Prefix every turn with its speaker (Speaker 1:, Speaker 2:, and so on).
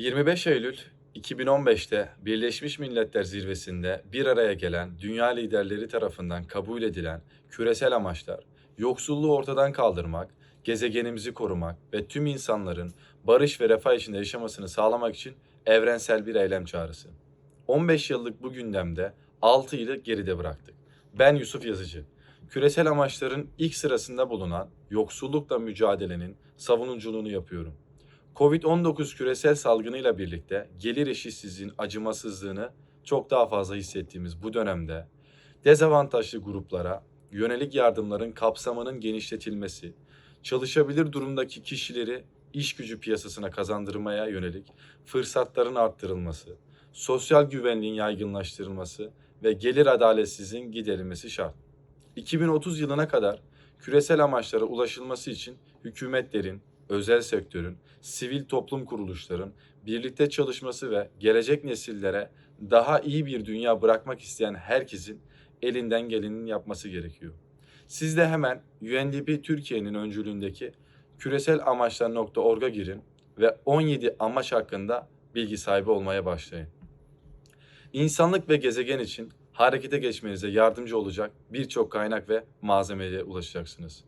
Speaker 1: 25 Eylül 2015'te Birleşmiş Milletler Zirvesi'nde bir araya gelen dünya liderleri tarafından kabul edilen küresel amaçlar, yoksulluğu ortadan kaldırmak, gezegenimizi korumak ve tüm insanların barış ve refah içinde yaşamasını sağlamak için evrensel bir eylem çağrısı. 15 yıllık bu gündemde 6 yılı geride bıraktık. Ben Yusuf Yazıcı. Küresel amaçların ilk sırasında bulunan yoksullukla mücadelenin savunuculuğunu yapıyorum. Covid-19 küresel salgınıyla birlikte gelir eşitsizliğin acımasızlığını çok daha fazla hissettiğimiz bu dönemde dezavantajlı gruplara yönelik yardımların kapsamının genişletilmesi, çalışabilir durumdaki kişileri iş gücü piyasasına kazandırmaya yönelik fırsatların arttırılması, sosyal güvenliğin yaygınlaştırılması ve gelir adaletsizliğin giderilmesi şart. 2030 yılına kadar küresel amaçlara ulaşılması için hükümetlerin, özel sektörün, sivil toplum kuruluşların birlikte çalışması ve gelecek nesillere daha iyi bir dünya bırakmak isteyen herkesin elinden gelenin yapması gerekiyor. Siz de hemen UNDP Türkiye'nin öncülüğündeki küresel amaçlar.org'a girin ve 17 amaç hakkında bilgi sahibi olmaya başlayın. İnsanlık ve gezegen için harekete geçmenize yardımcı olacak birçok kaynak ve malzemeye ulaşacaksınız.